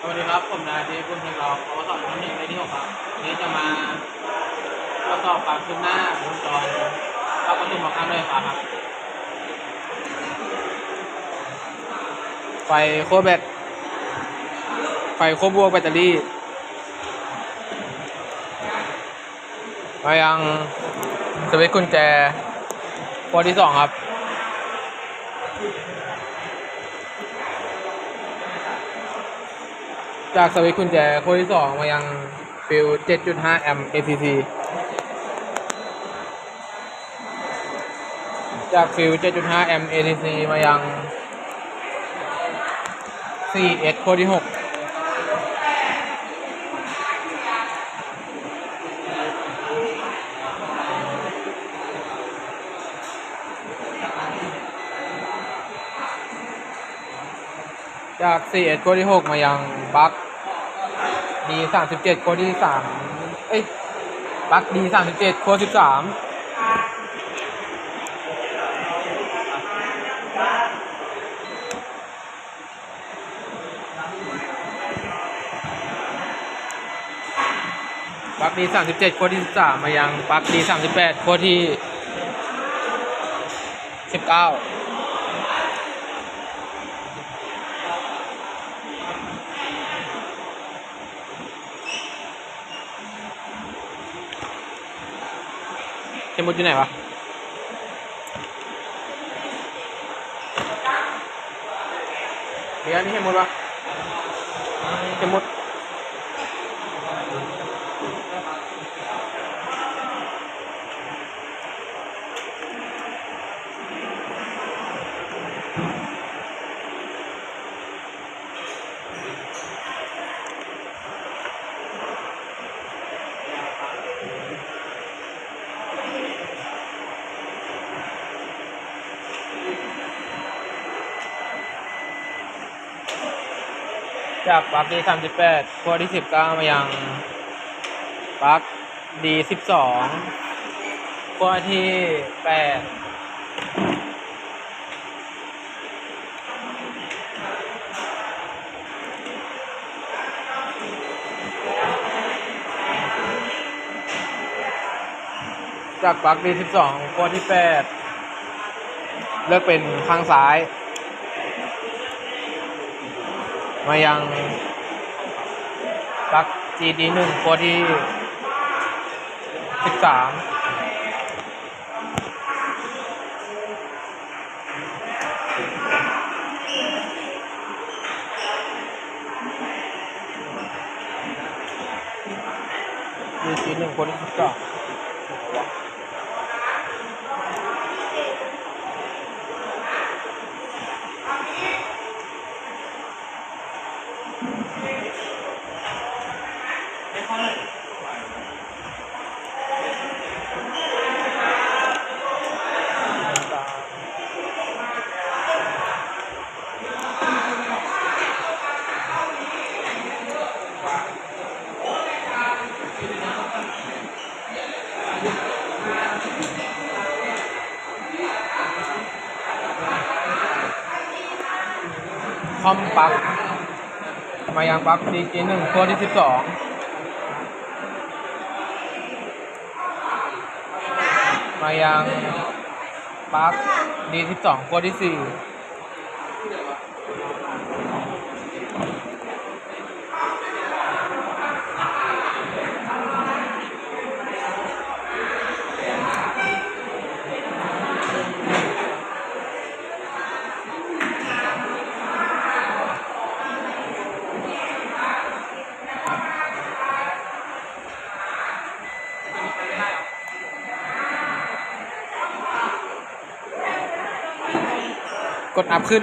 สวัสดีครับ ผมนายเทพบุญเพ็งรองปวสชั้นหนึ่งในที่หกครับวันนี้จะมาตรวจสอบความคืบหน้าวงจรเข้าประตูหมอข้ามเลยครับ ไฟโคแบต ไฟโคบวกแบตเตอรี่มายังสวิตช์กุญแจตัวที่สองครับ จากสวิตช์กุญแจขั้วที่สองมายังฟิล7.5 แอมป์ ACC จากฟิล7.5 แอมป์ ACC มายัง 4S ขั้วที่ 6 จาก 4S ขั้วที่ 6 มายังบัค ดีสามสิบเจ็ดโค้ดที่สามเอ้ยบักดีสามสิบเจ็ดโค้ดสิบสามปักดีสามสิบเจ็ดโค้ดที่สิบสามมายังปักดีสามสิบแปดโค้ดที่สิบเก้า ข็มมุดอยู่ไหนวะเดี๋ยวนี่เข็มมุดวะเข็มมุด จากปลั๊ก D สามสิบแปดขั้วที่สิบเก้ามายังปลั๊ก D สิบสองขั้วที่แปดจากปลั๊ก D สิบสองขั้วที่แปดเลือกเป็นข้างซ้าย มายังปลั๊ก GD หนึ่งตัวที่สิบสามดีจีหนึ่งคนที่สิบสาม คอมปัก มายังปลั๊ก DG หนึ่งตัวที่สิบสองมายังปลั๊ก D สิบสองตัวที่สี่ กดอัพขึ้น